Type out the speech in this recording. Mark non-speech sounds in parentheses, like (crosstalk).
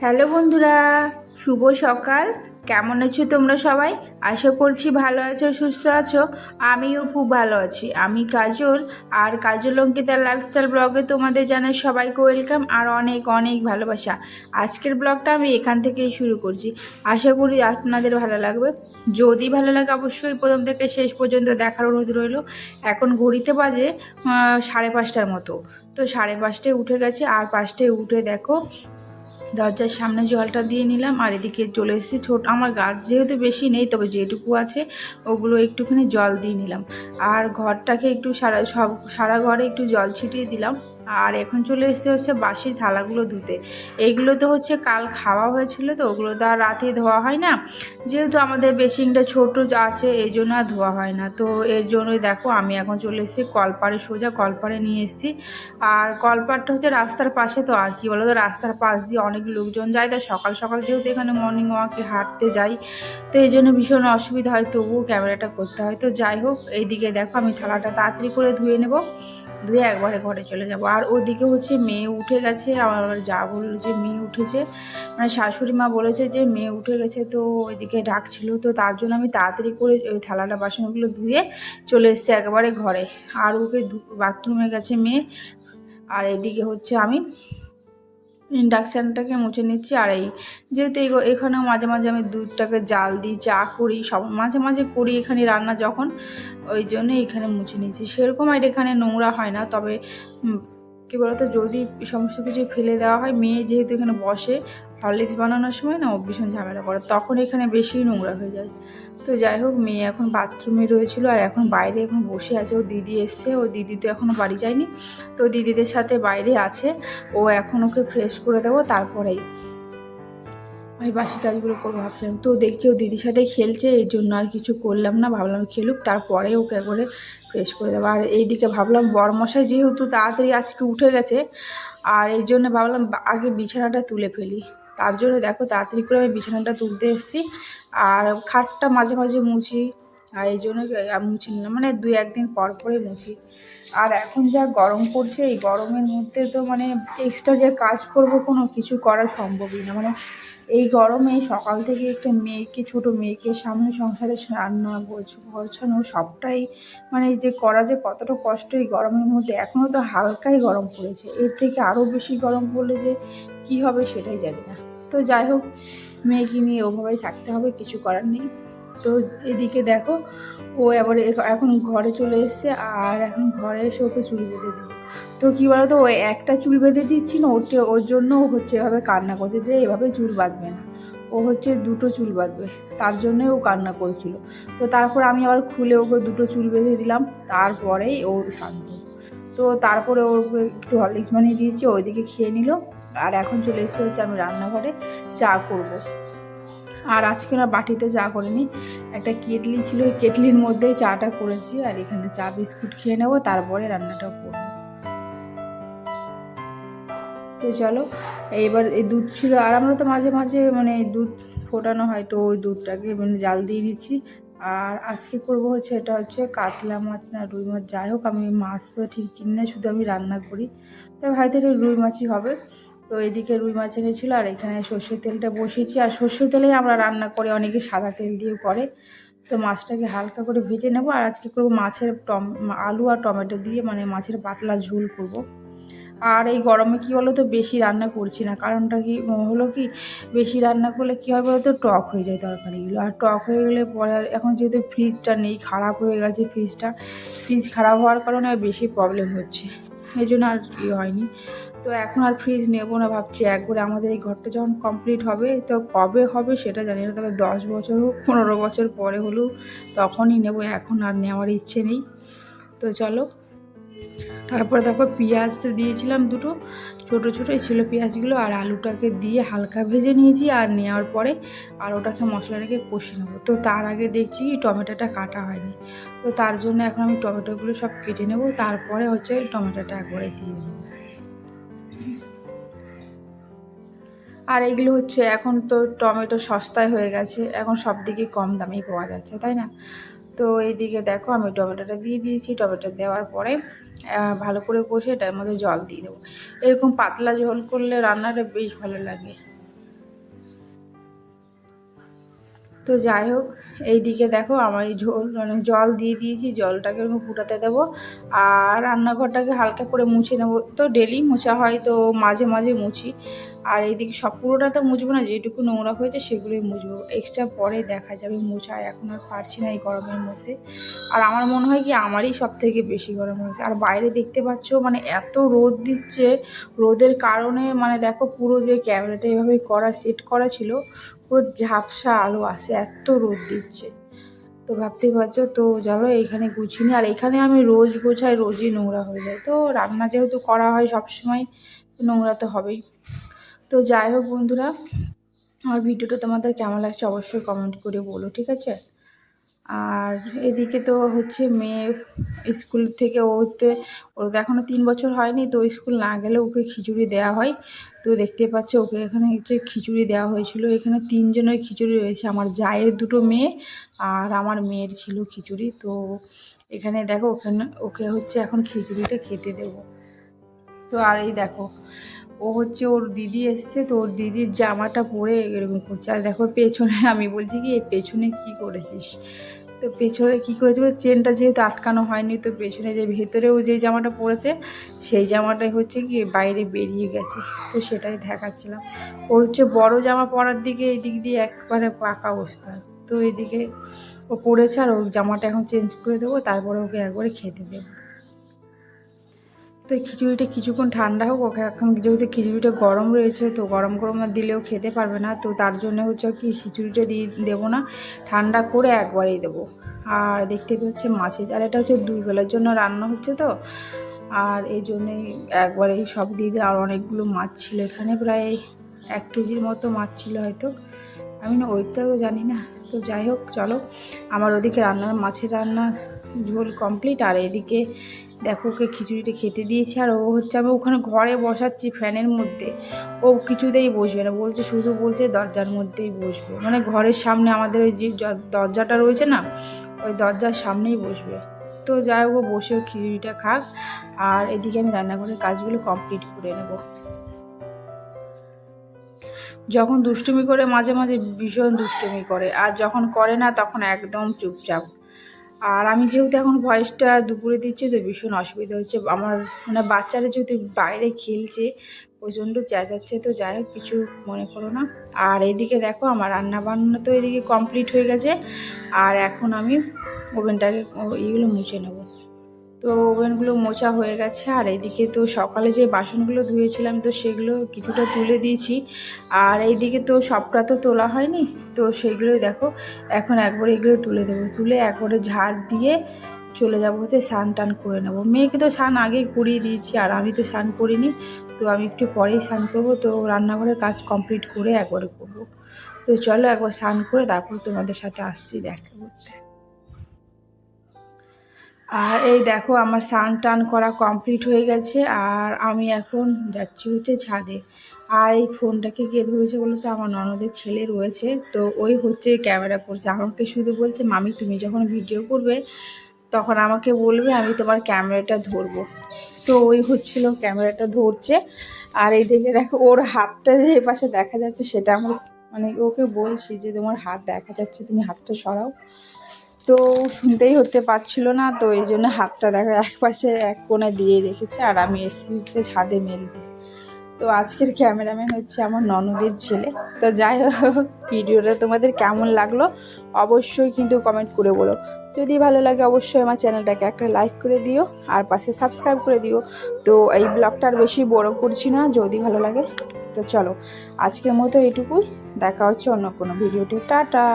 Hello বন্ধুরা, শুভ সকাল। কেমন আছো তোমরা সবাই? আশা করছি ভালো আছো, সুস্থ আছো। আমিও খুব ভালো আছি। আমি কাজল, আর কাজল অঙ্কিতার লাইফস্টাইল ব্লগে তোমাদের জানাই সবাইকে ওয়েলকাম আর অনেক অনেক ভালোবাসা। আজকের ব্লগটা আমি এখান থেকেই শুরু করছি। আশা করি আপনাদের ভালো লাগবে। যদি ভালো লাগে অবশ্যই প্রথম থেকে শেষ পর্যন্ত দেখার অনুরোধ রইল। এখন ঘড়িতে বাজে সাড়ে পাঁচটার মতো। তো সাড়ে পাঁচটায় উঠে গেছে। আর পাঁচটায় উঠে দেখো দরজার সামনে জলটা দিয়ে নিলাম, আর এদিকে চলে এসেছি ছোট, আমার গাছ যেহেতু বেশি নেই, তবে যেটুকু আছে ওগুলো একটুখানি জল দিয়ে নিলাম। আর ঘরটাকে একটু সারা, সব, সারা ঘরে একটু জল ছিটিয়ে দিলাম। আর এখন চলে এসেছে হচ্ছে বাসি থালাগুলো ধুতে। এইগুলো তো হচ্ছে কাল খাওয়া হয়েছিল তো, ওগুলো তো আর রাতে ধোয়া হয় না। যেহেতু আমাদের বেসিংটা ছোটো আছে, এই জন্য আর ধোয়া হয় না। তো এর জন্যই দেখো, আমি এখন চলে এসেছি কলপাড়ে সোজা কলপাড়ে নিয়ে এসেছি। আর কলপাটটা হচ্ছে রাস্তার পাশে তো, আর কি বলো তো রাস্তার পাশ দিয়ে অনেক লোকজন যায়। তো সকাল সকাল যেহেতু এখানে মর্নিং ওয়াকে হাঁটতে যাই, তো এই জন্য ভীষণ অসুবিধা হয়, তবুও ক্যামেরাটা করতে হয়। তো যাই হোক, এইদিকে দেখো, আমি থালাটা তাড়াতাড়ি করে ধুয়ে নেব। ধুয়ে একবারে ঘরে চলে যাব। আর ওদিকে হচ্ছে মেয়ে উঠে গেছে আমার যা বলল যে মেয়ে উঠেছে। মানে শাশুড়ি মা বলেছে যে মেয়ে উঠে গেছে তো ওইদিকে ডাকছিল, তো তার জন্য আমি তাড়াতাড়ি করে ওই থালাটা বাসনগুলো ধুয়ে চলে এসেছি একেবারে ঘরে। আর ওকে বাথরুমে গেছে মেয়ে। আর এদিকে হচ্ছে আমি ইন্ডাকশানটাকে মুছে নিচ্ছি। আর এই যেহেতু এখানেও মাঝে মাঝে আমি দুধটাকে জাল দিই, চা করি, সব মাঝে মাঝে করি এখানে রান্না যখন, ওই জন্য এখানে মুছে নিচ্ছি সেরকম আর এখানে নোংরা হয় না, তবে কী বলতো, যদি সমস্ত কিছু ফেলে দেওয়া হয়, মেয়ে যেহেতু এখানে বসে হরলিক্স বানানোর সময় না, ও ভীষণ ঝামেলা করে। তখন এখানে বেশি নোংরা হয়ে যায়। তো যাই হোক, মেয়ে এখন বাথরুমে রয়েছিল আর এখন বাইরে এখন বসে আছে। ও দিদি এসছে, ও দিদি তো এখনও বাড়ি যায়নি। তো দিদিদের সাথে বাইরে আছে। ও এখন ওকে ফ্রেশ করে দেবো, তারপরেই। আমি বাসি কাজগুলো করব ভাবছিলাম। তো দেখছি ও দিদির সাথে খেলছে, এই জন্য আর কিছু করলাম না, ভাবলাম খেলুক, তারপরে ওকে করে ফ্রেশ করে দেবো। আর এইদিকে ভাবলাম বরমশাই যেহেতু তাড়াতাড়ি আজকে উঠে গেছে, আর এই জন্য ভাবলাম আগে বিছানাটা তুলে ফেলি। তার জন্য দেখো তাড়াতাড়ি করে আমি বিছানাটা তুলতে এসেছি, আর খাটটা মাঝে মাঝে মুছি, আর এই জন্য মুছি নিলাম মানে দুই একদিন পর পরে মুছি। আর এখন যা গরম পড়ছে, এই গরমের মধ্যে তো মানে এক্সট্রা যে কাজ করব কোনো কিছু করা সম্ভবই না মানে এই গরমে সকাল থেকে একটা মেয়েকে, ছোট মেয়েকে সামনে সংসারে রান্না, গোছ- গোছানো সবটাই মানে যে করা যে কতটা কষ্ট এই গরমের মধ্যে এখনও তো হালকাই গরম পড়েছে। এর থেকে আরও বেশি গরম পড়লে যে কি হবে সেটাই জানি না। তো যাই হোক, মেয়েকে নিয়ে ওভাবেই থাকতে হবে, কিছু করার নেই। তো এদিকে দেখো, ও এবারে এখন ঘরে চলে এসছে আর এখন ঘরে এসে ওকে চুল বেঁধে দেবো তো কী বলতো, ও একটা চুল বেঁধে দিচ্ছি না ওটা, ওর জন্য ও হচ্ছে এভাবে কান্না করছে যে এভাবে চুল বাঁধবে না। ও হচ্ছে দুটো চুল বাঁধবে, তার জন্যে ও কান্না করছিল। তো তারপর আমি আবার খুলে ওকে দুটো চুল বেঁধে দিলাম, তারপরেই ও শান্ত। তো তারপরে ওকে একটু হরলিক্স বানিয়ে দিয়েছি, ওইদিকে খেয়ে নিল। আর এখন চলে এসেছে হচ্ছে আমি রান্নাঘরে চা করব। আর আজকে না বাটিতে চা করিনি। একটা কেটলি ছিল, ওই কেটলির মধ্যেই চাটা করেছি আর এখানে চা বিস্কুট খেয়ে নেব, তারপরে রান্নাটা করব। তো চলো এইবার এই দুধ ছিল, আর আমরা তো মাঝে মাঝে মানে দুধ ফোটানো হয়, তো ওই দুধটাকে মানে জাল দিয়ে নিচ্ছি। আর আজকে করব হচ্ছে, এটা হচ্ছে কাতলা মাছ না রুই মাছ, যাই হোক, আমি মাছ তো ঠিক চিনি না, শুধু আমি রান্না করি। তবে হয়তো এটা রুই মাছই হবে। তো এদিকে রুই মাছ এনেছিল আর এখানে সর্ষের তেলটা বসিয়েছি। আর সর্ষের তেলেই আমরা রান্না করি, অনেকে সাদা তেল দিয়েও করে। তো মাছটাকে হালকা করে ভেজে নেব আর আজকে করব মাছের টম আলু আর টমেটো দিয়ে মানে মাছের পাতলা ঝোল করব। আর এই গরমে কি বলো তো বেশি রান্না করছি না। কারণটা কি হলো কি, বেশি রান্না করলে কী হয় বলো তো টক হয়ে যায় তরকারিগুলো। আর টক হয়ে গেলে পরে আর এখন যেহেতু ফ্রিজটা নেই, খারাপ হয়ে গেছে ফ্রিজটা, ফ্রিজ খারাপ হওয়ার কারণে আর বেশি প্রবলেম হচ্ছে। এই জন্য আর ই হয়নি। তো এখন আর ফ্রিজ নেব না ভাবছি। একবারে আমাদের এই ঘরটা যখন কমপ্লিট হবে, তো কবে হবে সেটা জানি না, তবে দশ বছর হোক, পনেরো বছর পরে হলেও তখনই নেব। এখন আর নেওয়ার ইচ্ছে নেই। তো চলো। তারপরে দেখো পেঁয়াজ তো দিয়েছিলাম দুটো, ছোটো ছোটোই ছিল পেঁয়াজগুলো, আর আলুটাকে দিয়ে হালকা ভেজে নিয়েছি, আর নেওয়ার পরে আলুটাকে মশলা রেখে কষে নেব। তো তার আগে দেখছি কি টমেটোটা কাটা হয়নি। তো তার জন্য এখন আমি টমেটোগুলো সব কেটে নেব, তারপরে হচ্ছে টমেটোটা একবারে দিয়ে দেবো। আর এগুলো হচ্ছে এখন তো টমেটো সস্তায় হয়ে গেছে, এখন সব দিকে কম দামেই পাওয়া যাচ্ছে, তাই না? তো এইদিকে দেখো আমি টমেটোটা দিয়ে দিয়েছি, টমেটো দেওয়ার পরে ভালো করে কষে এটার মধ্যে জল দিয়ে দেবো। এরকম পাতলা ঝোল করলে রান্নাটা বেশ ভালো লাগে। তো যাই হোক এই দিকে দেখো আমার এই ঝোল মানে জল দিয়ে দিয়েছি, জলটাকে এরকম ফুটাতে দেবো। আর রান্নাঘরটাকে হালকা করে মুছে নেব। তো ডেলি মোছা হয়, তো মাঝে মাঝে মুছি। আর এইদিকে সব পুরোটা তো মুছবো না, যেটুকু নোংরা হয়েছে সেগুলোই মুছবো। এক্সট্রা পরে দেখা যাবে মোছা এখন আর পারছি না এই গরমের মধ্যে। আর আমার মনে হয় কি, আমারই সব থেকে বেশি গরম হয়েছে। আর বাইরে দেখতে পাচ্ছ মানে এত রোদ দিচ্ছে, রোদের কারণে মানে দেখো পুরো যে ক্যামেরাটা এভাবে করা, সেট করা ছিল পুরো ঝাপসা আলো আসে, এত রোদ দিচ্ছে। তো ভাবতেই পারছ, তো জানো এখানে গুছিনি আর এখানে আমি রোজ গোছাই, রোজই নোংরা হয়ে যায়। তো রান্না যেহেতু করা হয় সবসময় নোংরা তো হবেই। তো যাই হোক বন্ধুরা, আমার ভিডিওটা তোমাদের কেমন লাগছে অবশ্যই কমেন্ট করে বলো, ঠিক আছে? আর এদিকে তো হচ্ছে মেয়ে স্কুল থেকে ও হতে ওর তো এখনও তিন বছর হয়নি, তো স্কুল না গেলে ওকে খিচুড়ি দেওয়া হয়। তো দেখতে পাচ্ছ ওকে এখানে হচ্ছে খিচুড়ি দেওয়া হয়েছিল। এখানে তিনজনের খিচুড়ি রয়েছে, আমার জায়ের দুটো মেয়ে আর আমার মেয়ের ছিল খিচুড়ি। তো এখানে দেখো, ওখানে ওকে হচ্ছে এখন খিচুড়িটা খেতে দেবো। তো আর এই দেখো ও হচ্ছে ওর দিদি এসছে তো ওর দিদির জামাটা পরে এরকম করছে। আর দেখো পেছনে (laughs) আমি বলছি কি পেছনে কি করেছিস? তো পেছনে কী করেছে? বলে চেনটা যেহেতু আটকানো হয়নি তো পেছনে যে ভেতরেও যে জামাটা পরেছে, সেই জামাটাই হচ্ছে কি বাইরে বেরিয়ে গেছে। তো সেটাই দেখাচ্ছিলাম। ও হচ্ছে বড় জামা পরার দিকে এই দিক দিয়ে একবারে পাকা অবস্থা। তো এদিকে ও পড়েছে আর ও জামাটা এখন চেঞ্জ করে দেবো, তারপরে ওকে একবারে খেতে দেবো। তো এই খিচুড়িটা কিছুক্ষণ ঠান্ডা হোক, ওকে এখন যেহেতু খিচুড়িটা গরম রয়েছে, তো গরম গরম দিলেও খেতে পারবে না, তো তার জন্য হচ্ছে কি খিচুড়িটা দিয়ে দেবো না, ঠান্ডা করে একবারেই দেবো। আর দেখতে পাচ্ছি মাছের আর এটা হচ্ছে দুই বেলার জন্য রান্না হচ্ছে তো, আর এই জন্যেই একবারেই সব দিয়ে দিই আর অনেকগুলো মাছ ছিল এখানে, প্রায় এক কেজির মতো মাছ ছিল হয়তো, আমি না ওইটাও জানি না। তো যাই হোক, চলো, আমার ওদিকে রান্নার, মাছের রান্না ঝোল কমপ্লিট আর এদিকে দেখো ওকে খিচুড়িটা খেতে দিয়েছি, আর ও হচ্ছে আমি ওখানে ঘরে বসাচ্ছি ফ্যানের মধ্যে। ও কিছুতেই বসবে না, বলছে শুধু বলছে দরজার মধ্যেই বসবে। মানে ঘরের সামনে আমাদের ওই যে দরজাটা রয়েছে না, ওই দরজার সামনেই বসবে। তো যাই হোক বসে ও খিচুড়িটা খাক, আর এদিকে আমি রান্নাঘরের কাজগুলো কমপ্লিট করে নেব। যখন দুষ্টুমি করে, মাঝে মাঝে ভীষণ দুষ্টুমি করে, আর যখন করে না, তখন একদম চুপচাপ। আর আমি যেহেতু এখন ভয়েসটা দুপুরে দিচ্ছি তো ভীষণ অসুবিধা হচ্ছে, আমার মানে বাচ্চারা যেহেতু বাইরে খেলছে, প্রচণ্ড যাচ্ছে তো যাই হোক কিছু মনে করো না। আর এদিকে দেখো আমার রান্না বান্না তো এদিকে কমপ্লিট হয়ে গেছে, আর এখন আমি ওভেনটাকে এইগুলো মুছে নেব। তো ওভেনগুলো মোচা হয়ে গেছে। আর এইদিকে তো সকালে যে বাসনগুলো ধুয়েছিলাম, তো সেগুলো কিছুটা তুলে দিয়েছি। আর এইদিকে তো সবটা তো তোলা হয়নি, তো সেগুলোই দেখো, এখন একবার এগুলো তুলে দেবো। তুলে একবারে ঝাড় দিয়ে চলে যাব হচ্ছে স্নান টান করে নেব। মেয়েকে তো স্নান আগেই করিয়ে দিয়েছি, আর আমি তো স্নান করিনি। তো আমি একটু পরেই স্নান করব, তো রান্নাঘরের কাজ কমপ্লিট করে একবারে করব। তো চলো একবার স্নান করে তারপর তোমাদের সাথে আসছি দেখা করতে আর এই দেখো আমার স্নান টান করা কমপ্লিট হয়ে গেছে, আর আমি এখন যাচ্ছি হচ্ছে ছাদে। আর এই ফোনটাকে কে ধরেছে বলো তো? আমার ননদের ছেলে রয়েছে, তো ওই হচ্ছে ক্যামেরা করছে। আমাকে শুধু বলছে, মামি, তুমি যখন ভিডিও করবে, তখন আমাকে বলবে, আমি তোমার ক্যামেরাটা ধরবো। তো ওই হচ্ছিল, ক্যামেরাটা ধরছে। আর এই দিকে দেখো, ওর হাতটা যে পাশে দেখা যাচ্ছে, সেটা আমার মানে ওকে বলছি যে, তোমার হাত দেখা যাচ্ছে, তুমি হাতটা সরাও। তো শুনতেই হতে পারছিল না, তো এই জন্য হাতটা দেখো এক পাশে এক কোণে দিয়ে রেখেছে আর আমি হচ্ছে ছাদে মেলতে। তো আজকের ক্যামেরাম্যান হচ্ছে আমার ননদের ছেলে। তো যাই হোক, ভিডিওটা তোমাদের কেমন লাগল অবশ্যই কিন্তু কমেন্ট করে বলো। যদি ভালো লাগে অবশ্যই আমার চ্যানেলটাকে একটা লাইক করে দিও আর পাশে সাবস্ক্রাইব করে দিও। তো এই ব্লগটা আর বেশি বড় করছি না, যদি ভালো লাগে। তো চলো, আজকের মতো এটুকুই দেখা হচ্ছে অন্য কোনো ভিডিওটি টাটা!